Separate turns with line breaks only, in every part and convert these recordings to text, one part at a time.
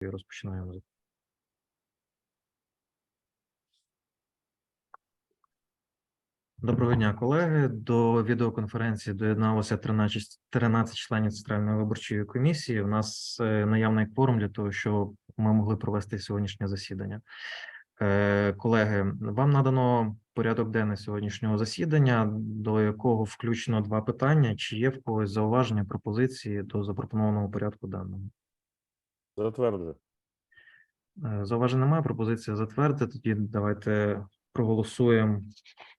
І розпочинаємо. Доброго дня, колеги. До відеоконференції доєдналося 13, 13 членів Центральної виборчої комісії. У нас е, наявний кворум для того, щоб ми могли провести сьогоднішнє засідання. Е, Колеги, вам надано порядок денний сьогоднішнього засідання, до якого включено два питання. Чи є в когось зауваження, пропозиції до запропонованого порядку денного?
Затверджую.
Е, Зауважень немає, пропозиція затвердити. Тоді давайте проголосуємо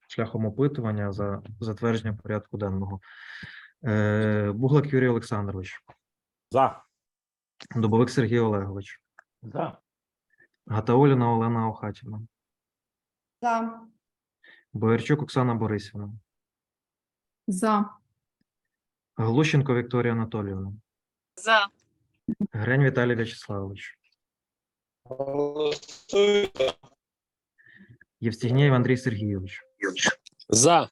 шляхом опитування за затвердження порядку денного. Е, Буглак Юрій Олександрович,
За.
Дубовик Сергій Олегович,
За.
Гатауліна Олена Охатівна,
За.
Боярчук Оксана Борисівна,
За.
Глущенко Вікторія Анатоліївна,
За.
Грень Віталій В'ячеславович,
Голосую.
Євстігнєєв Андрій Сергійович,
За.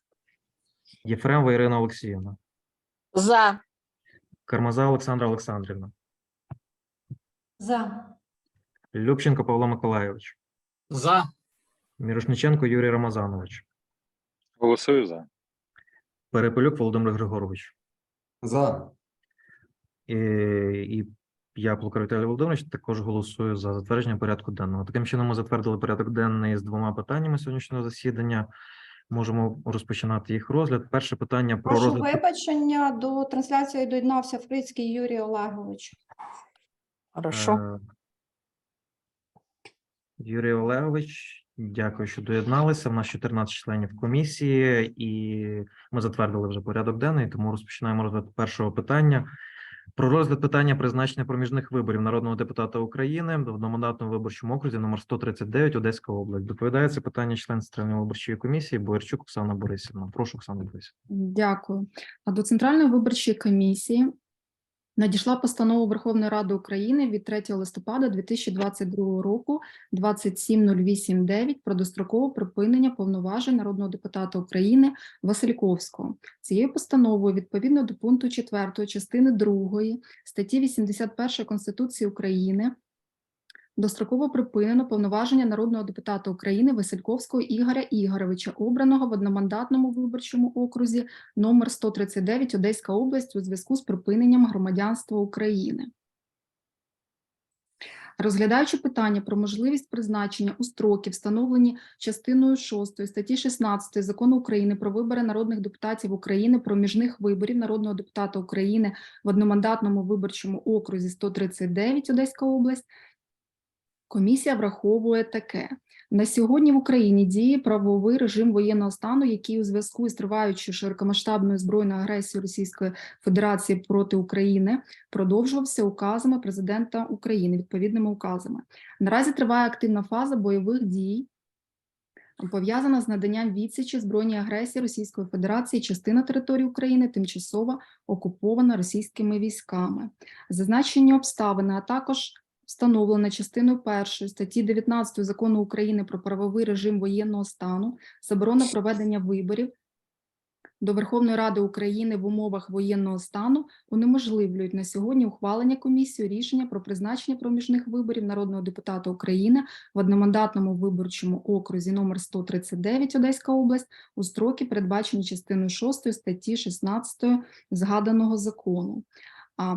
Єфремова Ірина Олексіївна,
За.
Кармаза Олександра Олександрівна,
За.
Любченко Павло Миколайович,
За.
Мірошниченко Юрій Рамазанович,
Голосую за.
Перепелюк Володимир Григорович.
За.
І, і я, Плукар Віталій Володимирович, також голосую за затвердження порядку денного. Таким чином, ми затвердили порядок денний з двома питаннями сьогоднішнього засідання. Можемо розпочинати їх розгляд. Перше питання про
Прошу
розгляд.
вибачення. До трансляції доєднався Фрицький Юрій Олегович.
Хорошо.
Е, Юрій Олегович, дякую, що доєдналися. У нас 14 членів комісії, і ми затвердили вже порядок денний, тому розпочинаємо розгляд першого питання. Про розгляд питання призначення проміжних виборів народного депутата України в одномандатному виборчому окрузі номер 139 Одеська область. Доповідає це питання член Центральної виборчої комісії Боярчук Оксана Борисівна. Прошу, Оксана Борисівна.
Дякую. А До Центральної виборчої комісії надійшла постанова Верховної Ради України від 3 листопада 2022 року 27089 про дострокове припинення повноважень народного депутата України Васильковського. Цією постановою відповідно до пункту 4 частини 2 статті 81 Конституції України Достроково припинено повноваження народного депутата України Васильковського Ігоря Ігоровича, обраного в одномандатному виборчому окрузі номер 139 Одеська область у зв'язку з припиненням громадянства України. Розглядаючи питання про можливість призначення у строки, встановлені частиною 6 статті 16 Закону України про вибори народних депутатів України проміжних виборів народного депутата України в одномандатному виборчому окрузі 139 Одеська область, Комісія враховує таке. На сьогодні в Україні діє правовий режим воєнного стану, який у зв'язку з триваючою широкомасштабною збройною агресією Російської Федерації проти України продовжувався указами президента України, відповідними указами. Наразі триває активна фаза бойових дій, пов'язана з наданням відсічі збройній агресії Російської Федерації, частина території України тимчасово окупована російськими військами. Зазначені обставини, а також встановлена частиною 1 статті 19 Закону України про правовий режим воєнного стану, заборона проведення виборів до Верховної Ради України в умовах воєнного стану унеможливлюють на сьогодні ухвалення комісією рішення про призначення проміжних виборів народного депутата України в одномандатному виборчому окрузі номер 139 Одеська область у строки, передбачені частиною 6 статті 16 згаданого закону. А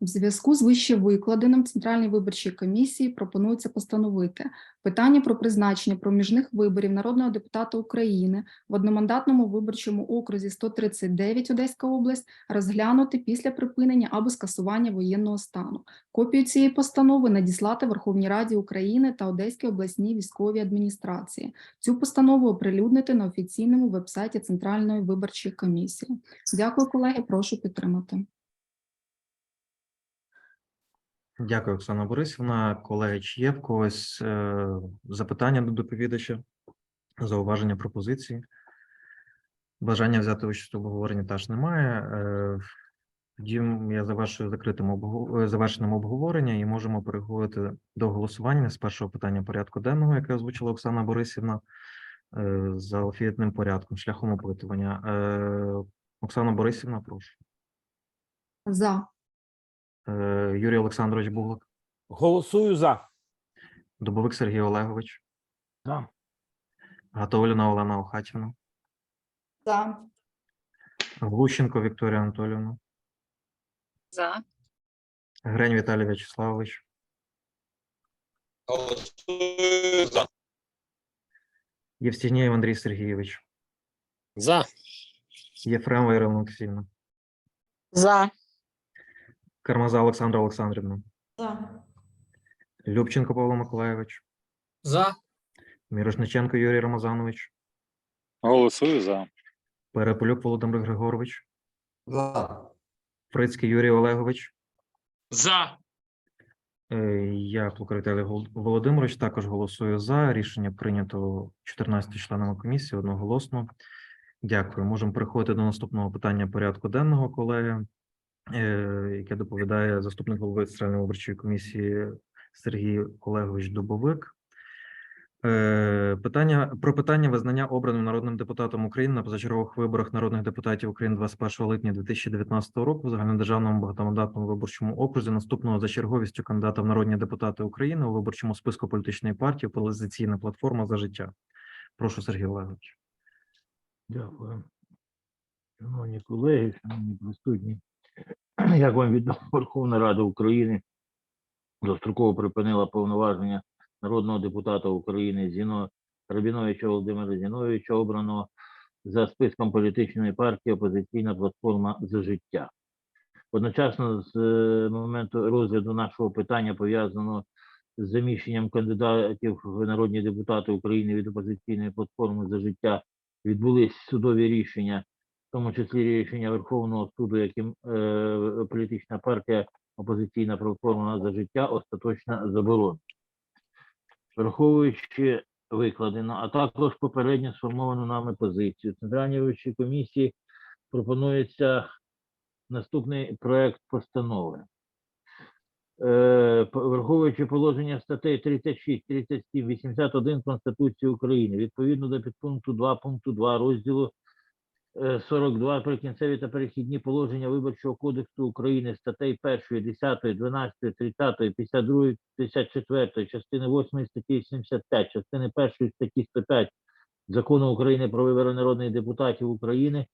в зв'язку з вище викладеним Центральній виборчій комісії пропонується постановити питання про призначення проміжних виборів народного депутата України в одномандатному виборчому окрузі 139 Одеська область розглянути після припинення або скасування воєнного стану. Копію цієї постанови надіслати Верховній Раді України та Одеській обласній військовій адміністрації. Цю постанову оприлюднити на офіційному вебсайті Центральної виборчої комісії. Дякую, колеги. Прошу підтримати.
Дякую, Оксана Борисівна. Колеги, чи є в когось е, запитання до доповідача, зауваження пропозиції? Бажання взяти участь у обговоренні теж немає. Е, Тоді я завершую закритим обгов- е, завершеним обговорення і можемо переходити до голосування з першого питання порядку денного, яке озвучила Оксана Борисівна за алфавітним порядком, шляхом опитування. Оксана Борисівна, прошу.
За.
Е, Юрій Олександрович Буглак,
Голосую за.
Дубовик Сергій Олегович,
За.
Гатовліна Олена Охатівна,
За.
Глущенко Вікторія Анатоліївна,
За.
Грень Віталій Вячеславович,
Голосую за.
Євстігнєєв Андрій Сергійович,
За.
Єфремова Ірина Олексіївна,
За.
Кармаза Олександра Олександрівна,
За.
Любченко Павло Миколайович,
За.
Мірошниченко Юрій Рамазанович,
Голосую за.
Перепелюк Володимир Григорович,
За.
Фрицький Юрій Олегович,
За.
Е, Я Віталій Володимирович також голосую за. Рішення прийнято 14 членами комісії одноголосно. Дякую. Можемо переходити до наступного питання порядку денного, колеги, яке доповідає заступник голови Центральної виборчої комісії Сергій Олегович Дубовик. Е, Питання про питання визнання обраним народним депутатом України на позачергових виборах народних депутатів України 21 липня 2019 року в загальнодержавному багатомандатному виборчому окрузі наступного за черговістю кандидата в народні депутати України у виборчому списку політичної партії «Опозиційна платформа за життя. Прошу, Сергій Олегович.
Дякую. Шановні колеги, шановні присутні, як вам відомо, Верховна Рада України достроково припинила повноваження народного депутата України Зіно Рабіновича Володимира Зіновича, обраного за списком політичної партії Опозиційна платформа за життя. Одночасно з е, моменту розгляду нашого питання пов'язаного з заміщенням кандидатів в народні депутати України від опозиційної платформи за життя відбулись судові рішення, в тому числі рішення Верховного суду, яким е, політична партія опозиційна платформа за життя остаточно заборонена. Враховуючи викладено, а також попередньо сформовану нами позицію, Центральній виборчій комісії пропонується наступний проект постанови. Е, Враховуючи положення статей 36, 37, 81 Конституції України, відповідно до підпункту 2 пункту 2 розділу е, 42 прикінцеві та перехідні положення Виборчого кодексу України статей 1, 10, 12, 30, 52, 54, частини 8 статті 75, частини 1 статті 105 Закону України про вибори народних депутатів України,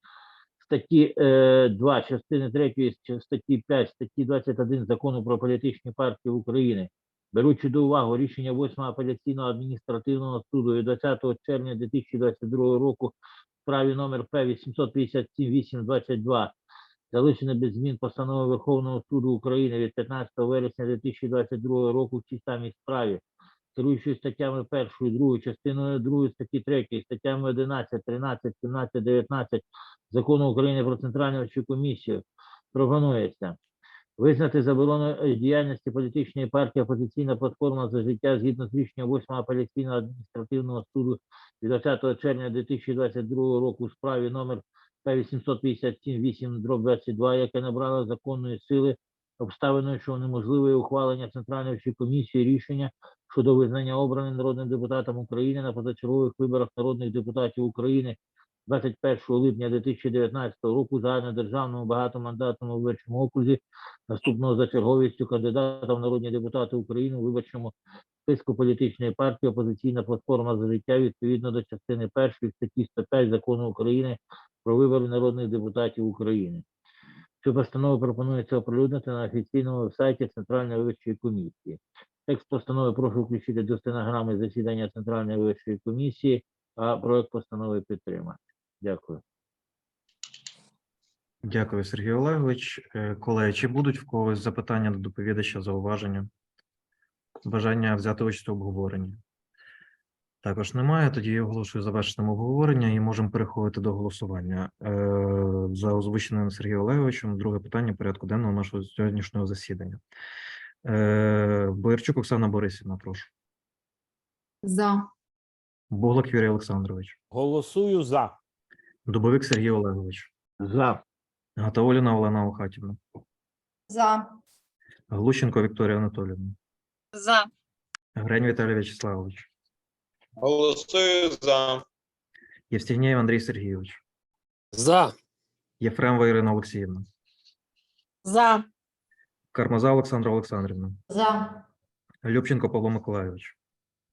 статті е, 2, частини 3, статті 5, статті 21 Закону про політичні партії України, беручи до уваги рішення 8 апеляційного адміністративного суду від 20 червня 2022 року в справі номер П 857 822 залишене без змін постанови Верховного суду України від 15 вересня 2022 року в цій самій справі, керуючись статтями 1, 2, частиною 2 статті 3, статтями 11, 13, 17, 19 Закону України про Центральну комісію, пропонується визнати заборону діяльності політичної партії опозиційна платформа за життя згідно з рішенням 8 апеляційного адміністративного суду від 20 червня 2022 року у справі номер П-857-8 22, яке набрало законної сили обставиною, що унеможливує ухвалення Центральної комісії рішення щодо визнання обраним народним депутатом України на позачергових виборах народних депутатів України 21 липня 2019 року загальнодержавному багатомандатному виборчому окрузі наступного за черговістю кандидата в народні депутати України у виборчому списку політичної партії опозиційна платформа за життя відповідно до частини першої статті 105 закону України про вибори народних депутатів України. Цю постанову пропонується оприлюднити на офіційному вебсайті Центральної виборчої комісії. Текст постанови прошу включити до стенограми засідання Центральної виборчої комісії, а проект постанови підтримати. Дякую.
Дякую, Сергій Олегович. Е, Колеги, чи будуть в когось запитання до доповідача, зауваження? Бажання взяти участь у обговоренні? Також немає. Тоді я оголошую завершеним обговорення і можемо переходити до голосування. Е, За озвученим Сергієм Олеговичем, друге питання порядку денного нашого сьогоднішнього засідання. Е, Боярчук Оксана Борисівна, прошу.
За.
Буглак Юрій Олександрович,
Голосую за.
Дубовик Сергій Олегович,
За.
Гатауліна Олена Охатівна,
За.
Глущенко Вікторія Анатоліївна,
За.
Грень Віталій Вячеславович,
Голосую за.
Євстігнєєв Андрій Сергійович,
За.
Єфремова Ірина Олексіївна,
За.
Кармаза Олександра Олександрівна,
За.
Любченко Павло Миколайович,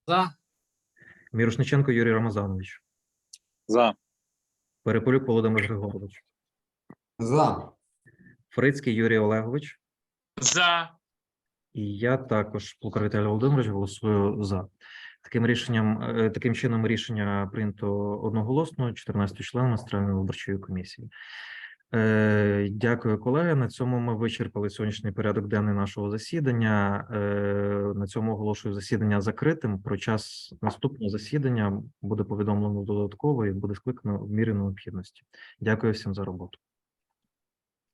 За.
Мірошниченко Юрій Рамазанович,
За.
Переполюк Володимир Григорович,
За.
Фрицький Юрій Олегович.
За.
І я також, Плукар Віталій Володимирович, голосую за. Таким рішенням, е, таким чином, рішення прийнято одноголосно 14 членами Центральної виборчої комісії. Е, Дякую, колеги. На цьому ми вичерпали сьогоднішній порядок денний нашого засідання. Е, На цьому оголошую засідання закритим. Про час наступного засідання буде повідомлено додатково і буде скликано в мірі необхідності. Дякую всім за роботу.